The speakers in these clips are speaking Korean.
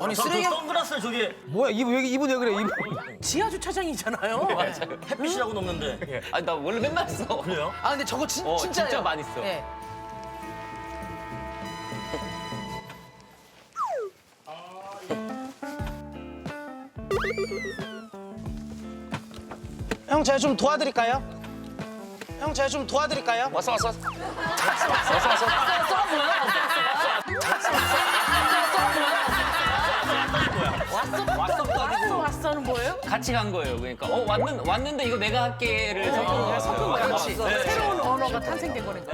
아니 저, 쓰레기 저 선글라스 저기 뭐야 이분 왜 이분 왜 그래 이분 지하 주차장이잖아요. 햇빛이라고 넣는데. 아니 나 원래 맨날 써. 그래요? 아 근데 저거 진, 어, 진짜예요. 진짜 많이 써. 예. 형 제가 좀 도와드릴까요? 형 제가 좀 도와드릴까요? 왔어 왔어. 왔어 왔어. 왔어 같이 간 거예요. 그러니까 어 왔는 왔는데 이거 내가 할게를 섞은 거야. 섞은 거야. 그렇지. 새로운 언어가 탄생된 거니까.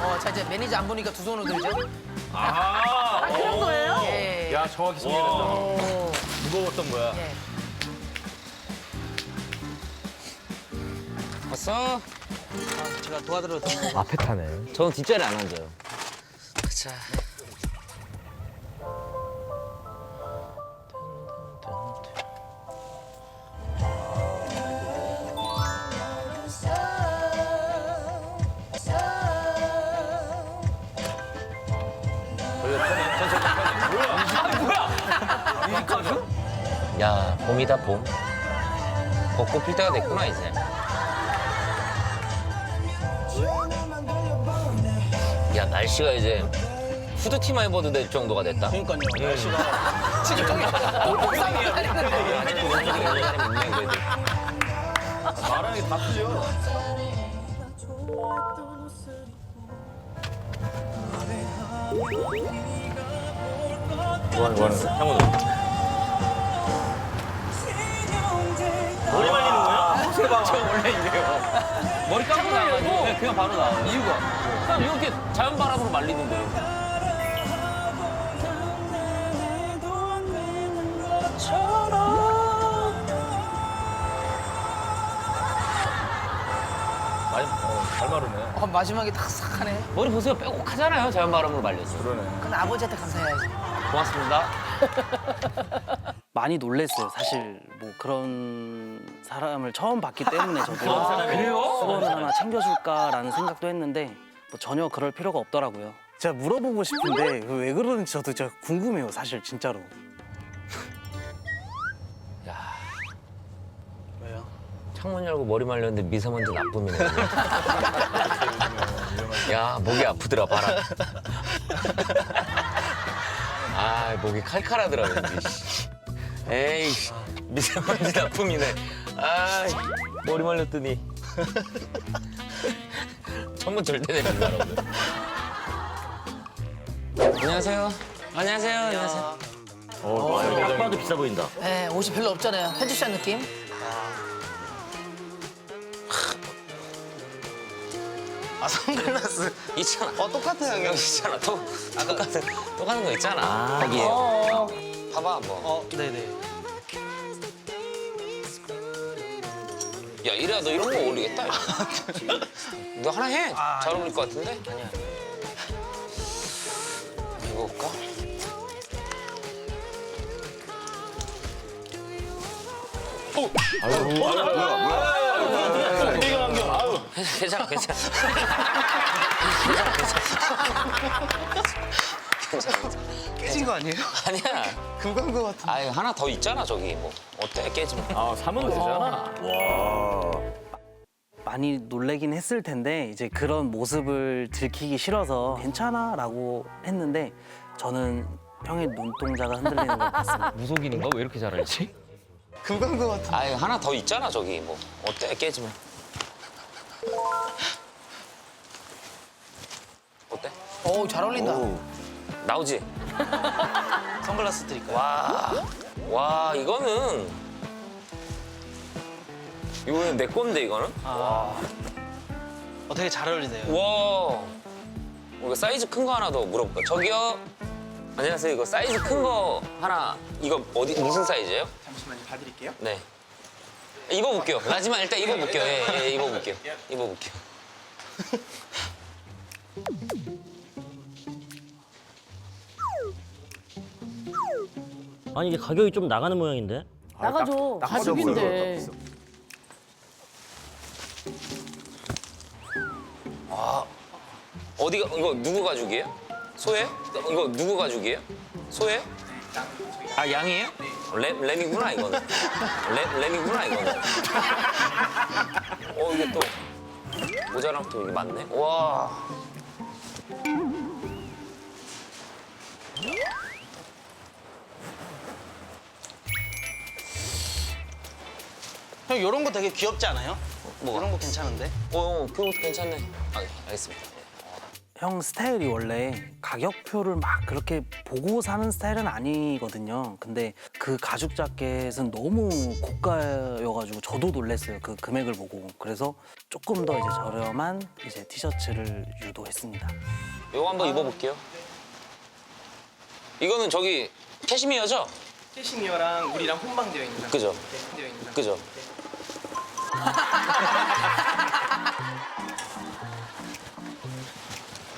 어, 자 이제 매니저 안 보니까 두 손으로 들죠? 아, 그런 거예요? 예. 야 정확히 소개된다. 오, 무거웠던 거야. 예. 왔어. 제가 도와드려. 앞에 타네. 저는 뒷자리 안 앉아요. 자. 야, 봄이다 봄. 벚꽃 필 때가 됐구나 이제. 야 날씨가 이제 후드티만 입어도 될 정도가 됐다. 그러니까요. 날씨가 아직도 원장이 사람이 있네 그래도. 말하는 게다 틀려. 뭐하는 거야? 형은 저 원래 이래요. 머리 감고 나가지고 네, 그냥 바로 나와요. 이유가 그냥 이렇게 자연 바람으로 말리는데. 많이 어, 잘 마르네. 어, 마지막에 탁싹 하네. 머리 보세요 빼곡하잖아요 자연 바람으로 말려서. 그러네. 그건 아버지한테 감사해야지. 고맙습니다. 많이 놀랬어요. 사실 뭐 그런 사람을 처음 봤기 때문에 저도 그래요? 수건을 하나 챙겨줄까라는 생각도 했는데 뭐 전혀 그럴 필요가 없더라고요. 제가 물어보고 싶은데 그왜 그러는지 저도 진짜 궁금해요. 사실 진짜로. 야 왜요? 창문 열고 머리 말렸는데 미세먼지 나쁨이네. 야 목이 아프더라 봐라. 아 목이 칼칼하더라 왠지. 씨. 에이 미세먼지 나쁨이네. 아 머리 말렸더니 천문 절대 내리지 마라 오늘. 안녕하세요. 안녕하세요. 안녕하세요. 딱 봐도 비싸 보인다. 예, 옷이 별로 없잖아요. 편집샵 느낌. 아 선글라스. 있잖아. 어 똑같은 여기 양이요. 있잖아. 또 똑같은 똑같은 거 있잖아. 거기에. 봐봐 한번. 어 네네. 야 이래야 너 이런 거 어울리겠다. 너 하나 해. 아, 잘 어울릴 것 같은데? 아니야. 이거 볼까? 괜찮아, 괜찮아. 괜찮아, 괜찮아. 깨진 거 아니에요? 아니야. 금간 거 같은. 아 하나 더 있잖아 저기 뭐 어때 깨지면. 아 사면 되잖아. 많이 놀래긴 했을 텐데 이제 그런 모습을 들키기 싫어서 괜찮아라고 했는데 저는 형의 눈동자가 흔들리는 걸 봤습니다. 무속인인가 왜 이렇게 잘 알지? 금간 거 같은. 아 하나 더 있잖아 저기 뭐 어때 깨지면. 어때? 오, 잘 어울린다. 나오지? 선글라스 드릴까요? 와, 와 이거는 이거는 내 건데 이거는? 어, 되게 잘 어울리네요. 와, 이거 사이즈 큰 거 하나 더 물어볼까? 저기요. 안녕하세요. 이거 사이즈 큰 거 하나 이거 어디 무슨 사이즈예요? 잠시만요, 봐드릴게요. 네. 입어볼게요. 하지만 일단 입어볼게요. 예, 예, 입어볼게요. 입어볼게요. 아니 이게 가격이 좀 나가는 모양인데? 나가줘. 가족인데. 어디가 이거 누구 가죽이에요? 소예요? 이거 누구 가죽이에요? 소예요? 아 양이에요? 램 램이구나 이거는. 램 램이구나 이거는. 어 이게 또 모자랑 또 이게 맞네. 와. 형 이런 거 되게 귀엽지 않아요? 뭐가? 이런 거 괜찮은데? 어 그거 괜찮네. 아 알겠습니다. 형 스타일이 원래 가격표를 막 그렇게 보고 사는 스타일은 아니거든요. 근데 그 가죽 자켓은 너무 고가여가지고 저도 놀랐어요. 그 금액을 보고. 그래서 조금 더 이제 저렴한 이제 티셔츠를 유도했습니다. 이거 한번 입어볼게요. 이거는 저기 캐시미어죠? 캐시미어랑 우리랑 혼방되어 있는 그죠? 되어 있는 그죠?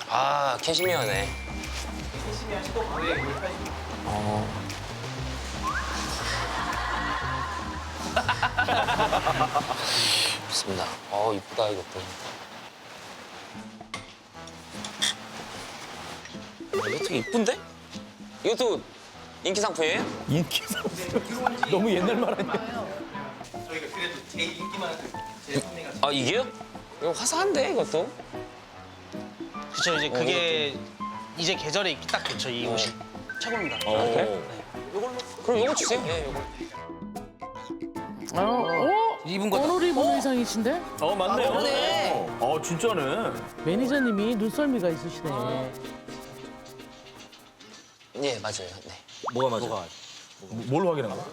아 캐시미어네. 캐시미어 15%에 우리 80 좋습니다. 어 이쁘다 이것도. 어, 이것도 이쁜데? 이것도 인기 상품이에요? 너무 옛날 말 아니야? 저희가 그래도 제일 인기 많은 제 판매가 아 이게요? 이거 화사한데 이것도? 그쵸 이제 그게 이제 계절에 딱 좋죠 이 옷이 최고입니다 어. 네. 그럼 이거 주세요. 예, 이거. 어? 어? 입은 거다. 오늘 입은 의상이신데? 어 맞네요. 그러네. 어 진짜네. 매니저님이 눈썰미가 있으시네. 예 맞아요. 네. 뭐가 맞아? 뭘 확인한 거야?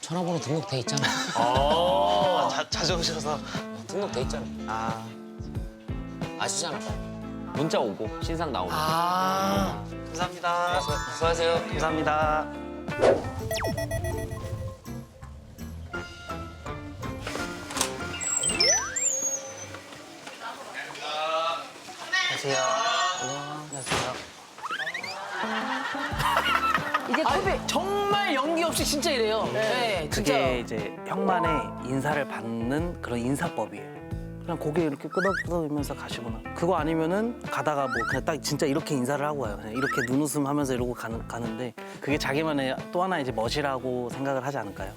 전화번호 등록돼 있잖아. 아, 자, 자주 오셔서 등록돼 있잖아. 아 아시잖아. 문자 오고 신상 나오고. 아, 감사합니다 수고하세요. 감사합니다 안녕하세요 이제 컵이 정말 연기 없이 진짜 이래요. 네, 진짜. 그게 이제 형만의 인사를 받는 그런 인사법이에요. 그냥 고개 이렇게 끄덕끄덕이면서 가시거나 그거 아니면은 가다가 뭐 그냥 딱 진짜 이렇게 인사를 하고 와요. 그냥 이렇게 눈웃음 하면서 이러고 가는, 가는데 그게 자기만의 또 하나 이제 멋이라고 생각을 하지 않을까요?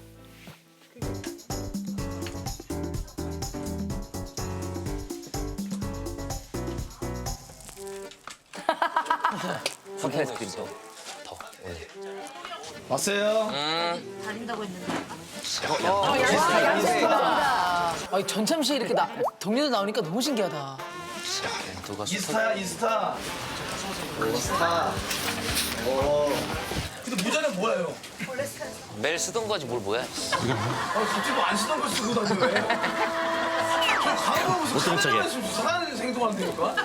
왔어요. 아니, 전참시에 이렇게 나, 동료들 나오니까 너무 신기하다. 누가 인스타야 인스타. 인스타. 오. 근데 모자는 뭐예요? 매일 쓰던 거지 뭘 뭐야? 아 갑자기 뭐안 쓰던 걸 쓰고 다녀 왜? 저 가면 무슨? 카메라에서 사는 행동한다니까?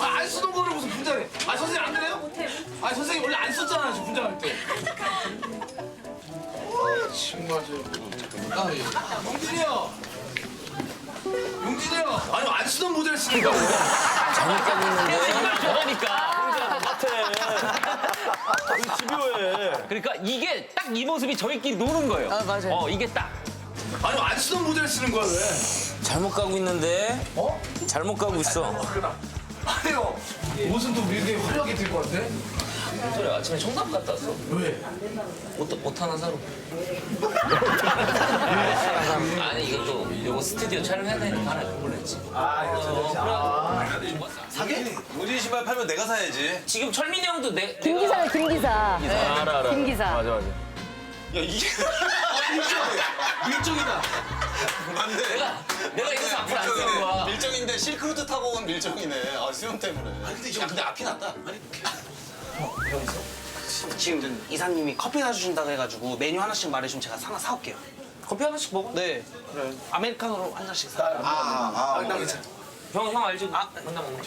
아안 쓰던 거를 무슨 분장해? 아 선생님 안 그래요? 아 선생님 원래 안 썼잖아요 저 분장할 때. 아 정말 저. 아 예. 용진이 형. 용진이 형. 아니 안 쓰던 모자를 쓰는 거야. 잘못 가고 있는데. 그러니까. 같아. 집요해. 그러니까 이게 딱 이 모습이 저희끼리 노는 거예요. 아, 맞아요. 어, 이게 딱. 아니 안 쓰던 모자를 쓰는 거야 왜? 잘못 가고 있는데. 어? 잘못 가고 있어. 아니요. 옷은 또 되게 화려하게 될 것 같아. 그래 아침에 청담 갔다 왔어. 왜? 옷, 옷 하나 사러. 아니 이것도 이거 스튜디오 촬영해야 되니까 하나 골랐지. 아, 이거 아. 사게? 우리 신발 팔면 내가 사야지. 지금 철민이 형도 내김 기사요, 김 기사. 알아 알아. 김 기사. 맞아 맞아. 야, 이게. 밀정이다. 안 돼. 내가 내가 이거 앞으로 안 쓰는 거야. 밀정인데 실크루트 타고 온 밀정이네. 아, 수영 때문에. 아니, 근데, 야, 근데 앞이 낫다. 아니, 지금 이사님이 커피 사주신다고 해가지고 메뉴 하나씩 말해주면 제가 하나 사올게요 커피 하나씩 먹어. 네 그래 아메리카노로 한 잔씩 사 아, 아, 나형형 알지? 아 맨날 먹는 거.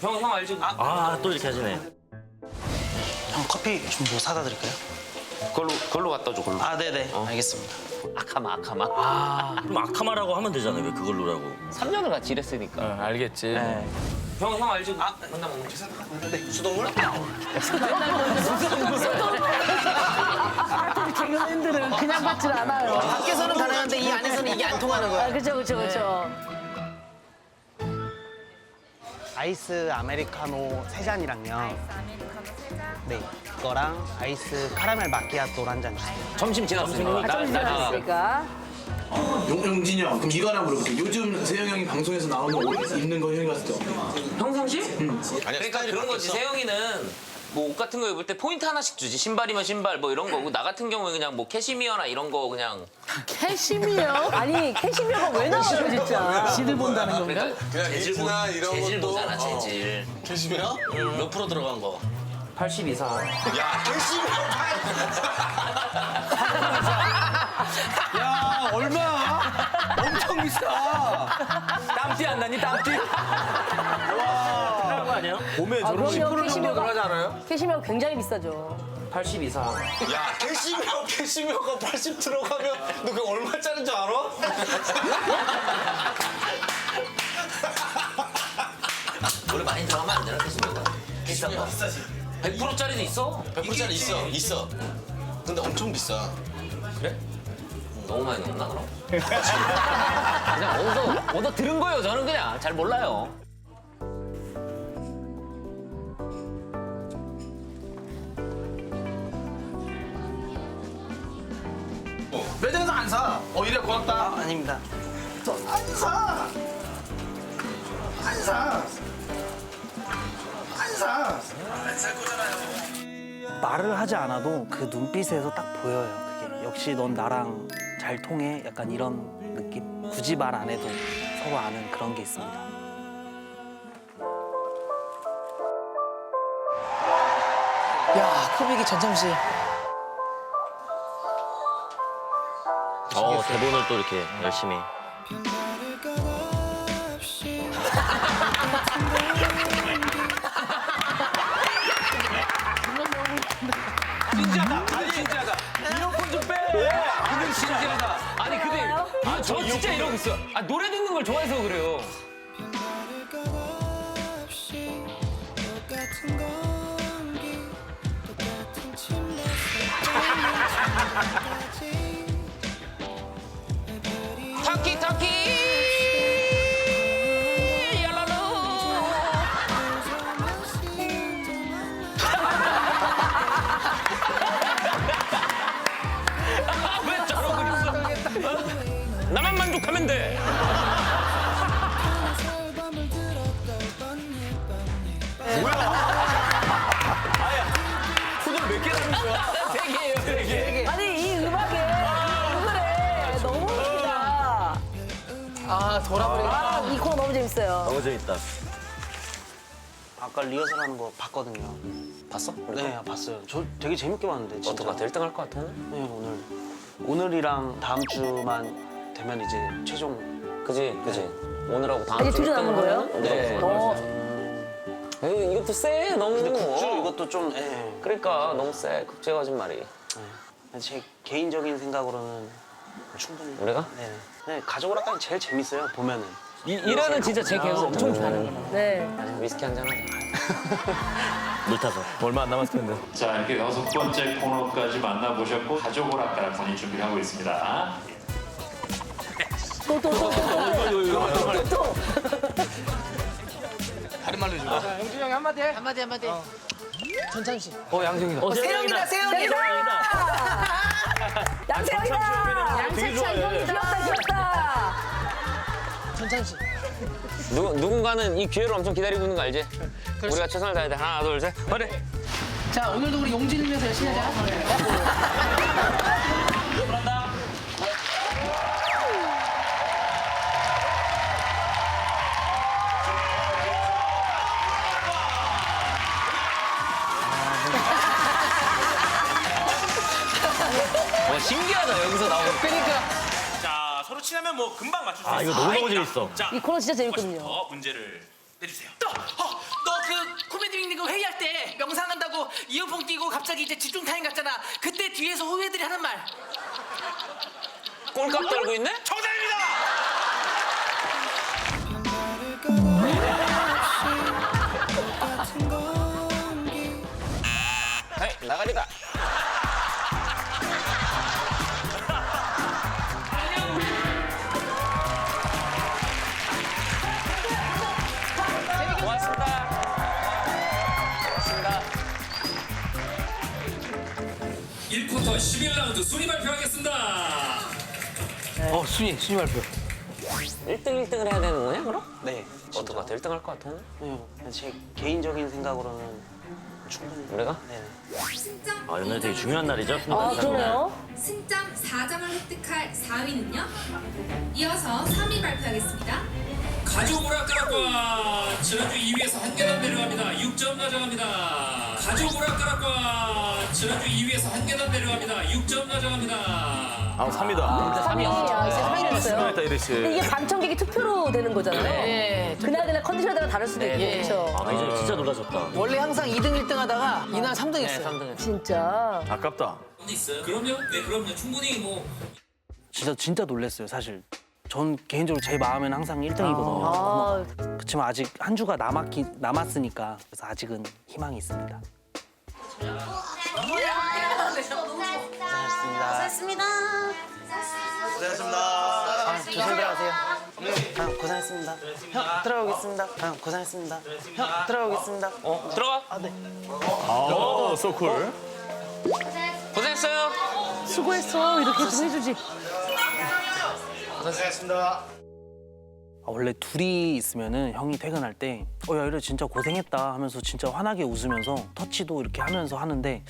형 형 알지? 아 아 또 이렇게 하시네. 형 커피 좀 뭐 사다 드릴까요? 그걸로 그걸로 갖다 줘. 그걸로. 아 네네 알겠습니다 아카마 아카마. 그럼 아카마라고 하면 되잖아요. 왜 그걸로라고? 3년을 같이 일했으니까. 알겠지. 네. 형 형 알지? 아 먹는 거. 네 수돗물? 당연했네. 그냥 받질 않아요. 밖에서는 가능한데 이 안에서는 이게 안 통하는 아, 거야. 그쵸, 그쵸, 그쵸. 아이스 아메리카노 세 잔이랑요. 네, 그거랑 아이스 카라멜 마키아토를 한잔 주세요. 점심 지났으니까. 나, 좀 나, 지났으니까. 용, 용진이 형 그럼 이거 하나 물어볼게 요즘 세영 형이 방송에서 나오는 옷 입는 거 형이 봤을 때 어때? 평상시? 아니야 그러니까 스타일이 그런 거지. 바뀌었어. 세영이는 뭐 옷 같은 거 입을 때 포인트 하나씩 주지. 신발이면 신발 뭐 이런 거고 나 같은 경우에 그냥 뭐 캐시미어나 이런 거 그냥 캐시미어? 아니 캐시미어가 왜 나와요 진짜? 지들 본다는 건가? 그러니까 그냥 니트나 이런 재질 것도 보잖아 어. 재질. 캐시미어? 몇 프로 들어간 거? 80 이상. 야 캐시미어 야 얼마야? 엄청 비싸. 땀띠 안 나니 땀띠? 봄에 아 그럼요 캐시미어가 하지 않아요? 캐시미어 굉장히 비싸죠. 80 이상. 야 캐시미어 캐시미어가 80 들어가면 너 그거 얼마짜리인 줄 알아? 원래 많이 들어가면 안 되나 캐시미어가? 비싼 거. 100%짜리도 있어. 100%짜리 있어 있어 근데 엄청 비싸 너무 많이 넣었나 그럼? 그냥 어디서 어디서 들은 거예요. 저는 그냥 잘 몰라요. 매장에서 안 사. 어 이래 고맙다. 아, 아닙니다. 안 사. 안 사. 안 사. 말을 하지 않아도 그 눈빛에서 딱 보여요. 그게 역시 넌 나랑 잘 통해. 약간 이런 느낌. 굳이 말 안 해도 서로 아는 그런 게 있습니다. 야, 코빅이 전참시. 어 대본을 또 이렇게 열심히. 있어. 아 노래 듣는 걸 좋아해서 그래요. 타키 타키 아까 리허설하는 거 봤거든요. 봤어? 네, 봤어요. 저 되게 재밌게 봤는데 진짜. 어떡하 1등 할 것 같아 오늘? 네, 오늘 오늘이랑 다음 주만 되면 이제 최종 그지, 그지. 오늘하고 다음 아니, 주 두주 남은 1등 거예요? 네. 어, 에이, 이것도 세, 너무. 근데 국주 이것도 좀 예. 그러니까 너무 세, 국제 거짓말이. 예. 제 개인적인 생각으로는 충분히 우리가? 네. 네, 가족오락관이 제일 재밌어요 보면은. 이, 이래는 진짜 제 계획을 엄청 좋아하는. 네. 위스키 한잔 하자. 물 타서. 얼마 안 남았을 텐데. 자 이렇게 여섯 번째 코너까지 만나보셨고 가족 오락가락 본인 준비를 하고 있습니다. 또 또 또 또 또. 다른 말로 해줘. 한마디, 한마디. 전참시. 어 양승이다. 어 세영이다, 세영이. 양세형이다. 되게 좋아해. 귀엽다 귀엽다. 전참시. 누, 누군가는 이 기회를 엄청 기다리고 있는 거 알지? 우리가 최선을 다해야 돼. 하나, 둘, 셋. 그래. 자, 오늘도 우리 용진을 위해서 열심히 하자. 와, 신기하다, 여기서 나오는. 그러니까. 친하면 뭐 금방 맞출 수아 이거 너무 너무 재밌어. 자 이 코너 진짜 재밌거든요. 더 문제를 내주세요. 너, 어, 너그 코미디 빅리그 회의할 때 명상한다고 이어폰 끼고 갑자기 이제 집중 타임 갔잖아. 그때 뒤에서 후배들이 하는 말. 꼴값 떨고 있네? 정답 어 순위 순위 발표. 1등 1등을 해야 되는 거냐 그럼? 네. 어떨 것 같아? 1등 할 것 같아? 네, 제 개인적인 생각으로는 충분히. 우리가? 네. 아 오늘 되게 중요한 날이죠. 아, 그러네요. 승점 4점을 획득할 4위는요. 이어서 3위 발표하겠습니다. 가족 오락가락과 지난주 2위에서 한 계단 내려갑니다. 6점 가져갑니다. 가족 오락가락과 지난주 2위에서 한 계단 내려갑니다. 6점 가져갑니다. 아 3위다. 3위야. 이제 3위 됐어요. 했다 이랬지. 근데 이게 반청객이 투표로 되는 거잖아요. 네. 그날 그날 컨디션에 따라 다를 수도 있고 네. 그렇죠. 아 이제 진짜 놀라셨다. 원래 항상 2등 1등 하다가 이날 3등 네, 했어요. 3등. 진짜. 아깝다. 있어요? 그럼요. 네, 그럼요. 충분히 뭐 진짜 진짜 놀랐어요 사실. 전 개인적으로 제 마음에는 항상 1등이거든요. 아, 그렇지만 아직 한 주가 남았기 남았으니까 그래서 아직은 희망이 있습니다. 고생하셨습니다. 고생하셨습니다. 아, 조심 들어가세요. 아, 고생했습니다. 형 들어오겠습니다. 아, 고생했습니다. 형 들어오겠습니다. 어 들어가. 아, 네. 오 소쿨. 고생했어요. 수고했어. 이렇게 좀 해주지. 고생하셨습니다. 아, 원래 둘이 있으면은 형이 퇴근할 때, 어, 야, 이래 진짜 고생했다 하면서 진짜 환하게 웃으면서 터치도 이렇게 하면서 하는데,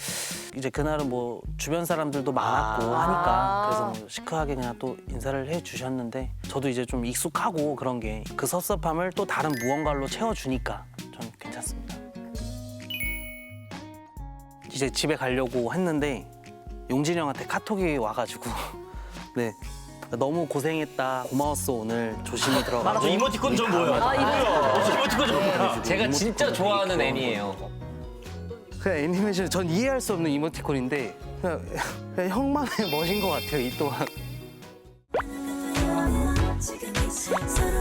이제 그날은 뭐 주변 사람들도 많았고 하니까, 그래서 뭐 시크하게 그냥 또 인사를 해 주셨는데, 저도 이제 좀 익숙하고 그런 게 그 섭섭함을 또 다른 무언가로 채워 주니까 전 괜찮습니다. 이제 집에 가려고 했는데, 용진이 형한테 카톡이 와가지고, 네. 너무 고생했다. 고마웠어 오늘 조심히 들어가. 저 이모티콘 좀 보여. 아, 이거 저 이모티콘 좀 보여. 제가 진짜 좋아하는 애니예요. 그냥 애니메이션 전 이해할 수 없는 이모티콘인데 그냥, 그냥 형만의 멋인 것 같아요 이 또한. 지금 이 순간